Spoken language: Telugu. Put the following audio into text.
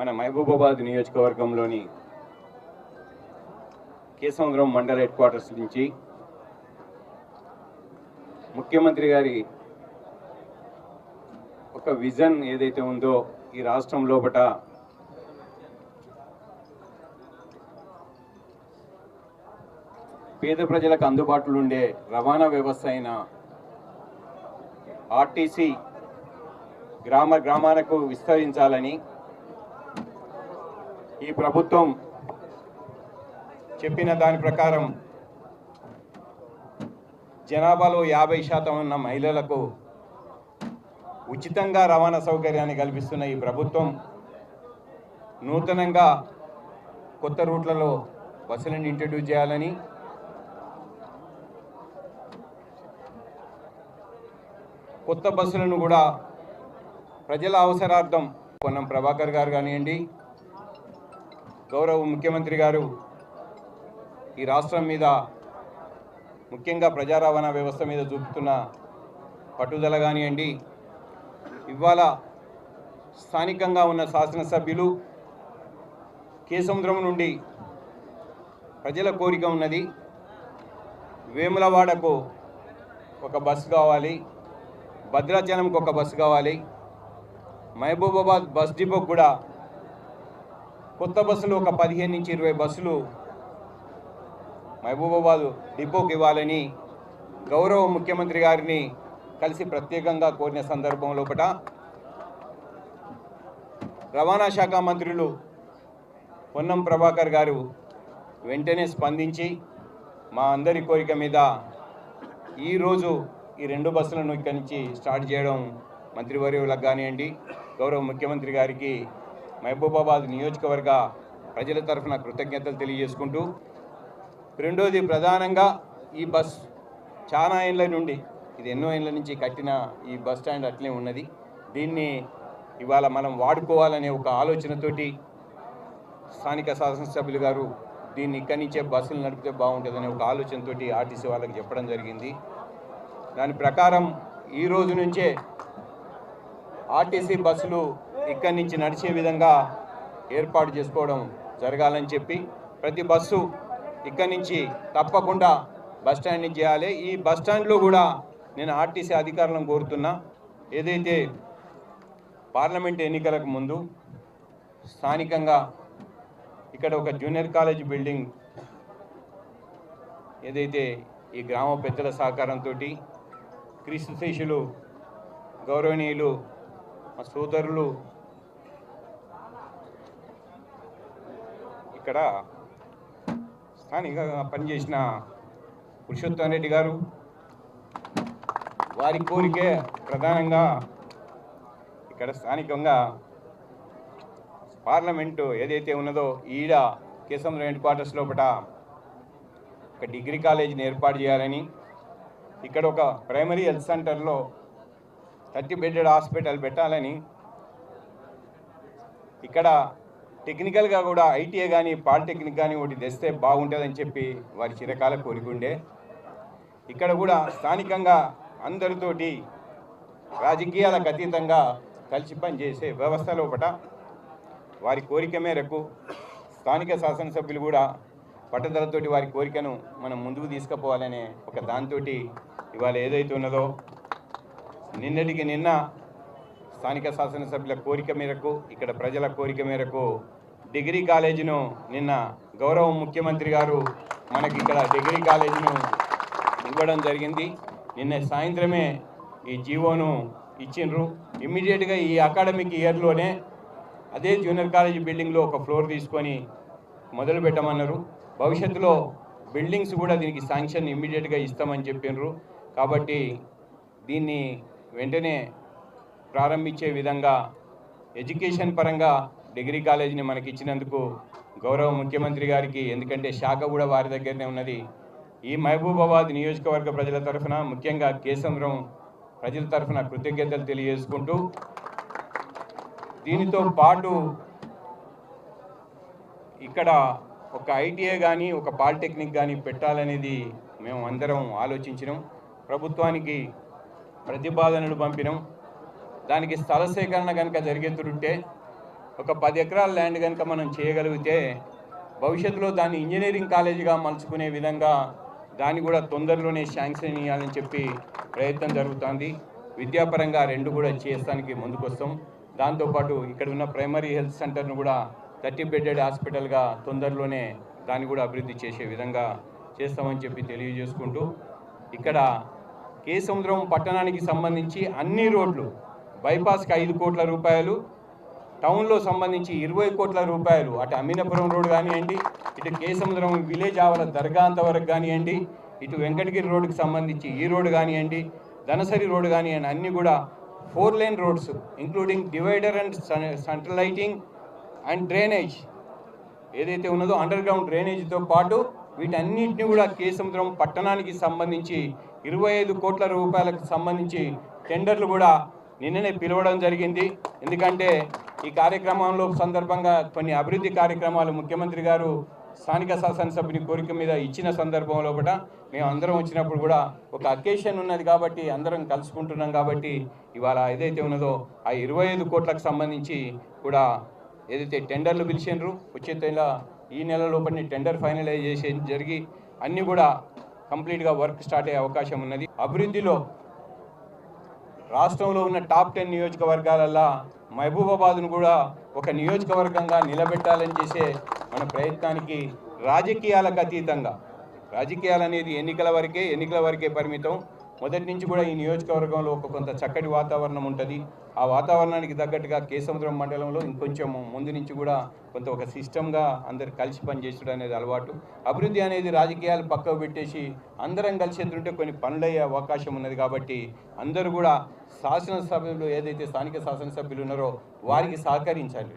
మన మహబూబాబాద్ నియోజకవర్గంలోని కేసముద్రం మండల హెడ్ క్వార్టర్స్ నుంచి ముఖ్యమంత్రి గారి ఒక విజన్ ఏదైతే ఉందో ఈ రాష్ట్రం లోపట పేద ప్రజలకు అందుబాటులో ఉండే రవాణా వ్యవస్థ అయిన ఆర్టీసీ గ్రామ గ్రామాలకు విస్తరించాలని ఈ ప్రభుత్వం చెప్పిన దాని ప్రకారం జనాభాలో యాభై శాతం ఉన్న మహిళలకు ఉచితంగా రవాణా సౌకర్యాన్ని కల్పిస్తున్న ఈ ప్రభుత్వం నూతనంగా కొత్త రూట్లలో బస్సులను ఇంట్రడ్యూస్ చేయాలని కొత్త బస్సులను కూడా ప్రజల అవసరార్థం పొన్నం ప్రభాకర్ గారు కానివ్వండి గౌరవ ముఖ్యమంత్రి గారు ఈ రాష్ట్రం మీద ముఖ్యంగా ప్రజా రవాణా వ్యవస్థ మీద చూపుతున్న పట్టుదల కానివ్వండి ఇవాళ స్థానికంగా ఉన్న శాసనసభ్యులు కేసముద్రం నుండి ప్రజల కోరిక ఉన్నది వేములవాడకు ఒక బస్సు కావాలి భద్రాచలంకి ఒక బస్సు కావాలి మహబూబాబాద్ బస్ డిపోకు కూడా కొత్త బస్సులు ఒక పదిహేను నుంచి ఇరవై బస్సులు మహబూబాబాద్ డిపోకి ఇవ్వాలని గౌరవ ముఖ్యమంత్రి గారిని కలిసి ప్రత్యేకంగా కోరిన సందర్భం లోపల రవాణా శాఖ మంత్రులు పొన్నం ప్రభాకర్ గారు వెంటనే స్పందించి మా అందరి కోరిక మీద ఈరోజు ఈ రెండు బస్సులను ఇక్కడి నుంచి స్టార్ట్ చేయడం మంత్రివర్యులకు కానివ్వండి గౌరవ ముఖ్యమంత్రి గారికి మహబూబాబాద్ నియోజకవర్గ ప్రజల తరఫున కృతజ్ఞతలు తెలియజేసుకుంటూ రెండోది ప్రధానంగా ఈ బస్ చాలా ఏళ్ళ నుండి ఇది ఎన్నో ఏళ్ళ నుంచి కట్టిన ఈ బస్ స్టాండ్ అట్లే ఉన్నది. దీన్ని ఇవాళ మనం వాడుకోవాలనే ఒక ఆలోచనతోటి స్థానిక శాసనసభ్యులు గారు దీన్ని ఇక్కడి నుంచే బస్సులు నడిపితే బాగుంటుందనే ఒక ఆలోచనతో ఆర్టీసీ వాళ్ళకి చెప్పడం జరిగింది. దాని ప్రకారం ఈ రోజు నుంచే ఆర్టీసీ బస్సులు ఇక్కడి నుంచి నడిచే విధంగా ఏర్పాటు చేసుకోవడం జరగాలని చెప్పి ప్రతి బస్సు ఇక్కడి నుంచి తప్పకుండా బస్ నుంచి చేయాలి. ఈ బస్ స్టాండ్లో కూడా నేను ఆర్టీసీ అధికారులను కోరుతున్నా. ఏదైతే పార్లమెంట్ ఎన్నికలకు ముందు స్థానికంగా ఇక్కడ ఒక జూనియర్ కాలేజ్ బిల్డింగ్ ఏదైతే ఈ గ్రామ పెద్దల సహకారంతో క్రీస్తు శిష్యులు గౌరవనీయులు మా సోదరులు ఇక్కడ స్థానికంగా పనిచేసిన పురుషోత్తం రెడ్డి గారు వారి కోరికే ప్రధానంగా ఇక్కడ స్థానికంగా పార్లమెంటు ఏదైతే ఉన్నదో ఈడ కేశం హెడ్ క్వార్టర్స్ లోపల ఒక డిగ్రీ కాలేజీని ఏర్పాటు చేయాలని ఇక్కడ ఒక ప్రైమరీ హెల్త్ సెంటర్లో థర్టీ బెడెడ్ హాస్పిటల్ పెట్టాలని. ఇక్కడ టెక్నికల్గా కూడా ఐటీఏ కానీ పాలిటెక్నిక్ కానీ ఒకటి తెస్తే బాగుంటుందని చెప్పి వారి చిరకాల కోరికుండే. ఇక్కడ కూడా స్థానికంగా అందరితోటి రాజకీయాలకు అతీతంగా కలిసి పనిచేసే వ్యవస్థ లోపల వారి కోరిక మేరకు స్థానిక శాసనసభ్యులు కూడా పట్టుదలతోటి వారి కోరికను మనం ముందుకు తీసుకుపోవాలనే ఒక దానితోటి ఇవాళ ఏదైతే ఉన్నదో నిన్నటికి నిన్న స్థానిక శాసనసభ్యుల కోరిక మేరకు ఇక్కడ ప్రజల కోరిక మేరకు డిగ్రీ కాలేజీను నిన్న గౌరవ ముఖ్యమంత్రి గారు మనకి ఇక్కడ డిగ్రీ కాలేజీను ఇవ్వడం జరిగింది. నిన్న సాయంత్రమే ఈ జీవోను ఇచ్చిండ్రు. ఇమ్మీడియట్గా ఈ అకాడమిక్ ఇయర్లోనే అదే జూనియర్ కాలేజీ బిల్డింగ్లో ఒక ఫ్లోర్ తీసుకొని మొదలు పెట్టమన్నారు. భవిష్యత్తులో బిల్డింగ్స్ కూడా దీనికి శాంక్షన్ ఇమ్మీడియట్గా ఇస్తామని చెప్పినారు కాబట్టి దీన్ని వెంటనే ప్రారంభించే విధంగా ఎడ్యుకేషన్ పరంగా డిగ్రీ కాలేజీని మనకి ఇచ్చినందుకు గౌరవ ముఖ్యమంత్రి గారికి ఎందుకంటే శాఖ కూడా వారి దగ్గరనే ఉన్నది. ఈ మహబూబాబాద్ నియోజకవర్గ ప్రజల తరఫున ముఖ్యంగా కేసంద్రం ప్రజల తరఫున కృతజ్ఞతలు తెలియజేసుకుంటూ దీనితో పాటు ఇక్కడ ఒక ఐటీఐ కానీ ఒక పాలిటెక్నిక్ కానీ పెట్టాలనేది మేము అందరం ఆలోచించినాం. ప్రభుత్వానికి ప్రతిపాదనలు పంపినాం. దానికి స్థల సేకరణ కనుక జరిగేతుంటే ఒక పది ఎకరాల ల్యాండ్ కనుక మనం చేయగలిగితే భవిష్యత్తులో దాన్ని ఇంజనీరింగ్ కాలేజీగా మలుచుకునే విధంగా దాన్ని కూడా తొందరలోనే శాంక్షన్ ఇవ్వాలని చెప్పి ప్రయత్నం జరుగుతుంది. విద్యాపరంగా రెండు కూడా చేస్తానికి ముందుకొస్తాం. దాంతోపాటు ఇక్కడ ఉన్న ప్రైమరీ హెల్త్ సెంటర్ను కూడా థర్టీ బెడెడ్ హాస్పిటల్గా తొందరలోనే దాన్ని కూడా అభివృద్ధి చేసే విధంగా చేస్తామని చెప్పి తెలియజేసుకుంటూ ఇక్కడ కేసముద్రం పట్టణానికి సంబంధించి అన్ని రోడ్లు బైపాస్కి ఐదు కోట్ల రూపాయలు టౌన్లో సంబంధించి ఇరవై కోట్ల రూపాయలు అటు అమీనపురం రోడ్ కానివ్వండి ఇటు కేసముద్రం విలేజ్ ఆవల దర్గా అంతవరకు కానివ్వండి ఇటు వెంకటగిరి రోడ్డుకి సంబంధించి ఈ రోడ్డు కానివ్వండి ధనసరి రోడ్డు కానివ్వండి అన్నీ కూడా four lane roads including divider and central lighting and drainage ఏదైతే ఉన్నదో అండర్ గ్రౌండ్ డ్రైనేజ్తో పాటు వీటన్నిటిని కూడా కేసముద్రం పట్టణానికి సంబంధించి ఇరవై ఐదు కోట్ల రూపాయలకు సంబంధించి టెండర్లు కూడా నిన్ననే పిలవడం జరిగింది. ఎందుకంటే ఈ కార్యక్రమంలో సందర్భంగా కొన్ని అభివృద్ధి కార్యక్రమాలు ముఖ్యమంత్రి గారు స్థానిక శాసనసభ్యుని కోరిక మీద ఇచ్చిన సందర్భంలో కూడా మేము అందరం వచ్చినప్పుడు కూడా ఒక అకేషన్ ఉన్నది కాబట్టి అందరం కలుసుకుంటున్నాం కాబట్టి ఇవాళ ఏదైతే ఉన్నదో ఆ ఇరవై ఐదు కోట్లకు సంబంధించి కూడా ఏదైతే టెండర్లు పిలిచిండ్రు వచ్చే ఈ నెల లోపల టెండర్ ఫైనలైజేషన్ జరిగి అన్నీ కూడా కంప్లీట్గా వర్క్ స్టార్ట్ అయ్యే అవకాశం ఉన్నది. అభివృద్ధిలో రాష్ట్రంలో ఉన్న టాప్ టెన్ నియోజకవర్గాలల్లో మహబూబాబాద్ను కూడా ఒక నియోజకవర్గంగా నిలబెట్టాలని చేసే మన ప్రయత్నానికి రాజకీయాలకు అతీతంగా. రాజకీయాలు అనేది ఎన్నికల వరకే ఎన్నికల వరకే పరిమితం. మొదటి నుంచి కూడా ఈ నియోజకవర్గంలో ఒక కొంత చక్కటి వాతావరణం ఉంటుంది. ఆ వాతావరణానికి తగ్గట్టుగా కేసముద్రం మండలంలో ఇంకొంచెం ముందు నుంచి కూడా కొంత ఒక సిస్టమ్గా అందరు కలిసి పనిచేసడం అనేది అలవాటు. అభివృద్ధి అనేది రాజకీయాలు పక్కకు పెట్టేసి అందరం కలిసి ఎదురుంటే కొన్ని పనులయ్యే అవకాశం ఉన్నది కాబట్టి అందరూ కూడా శాసనసభ్యులు ఏదైతే స్థానిక శాసనసభ్యులు ఉన్నారో వారికి సహకరించాలి.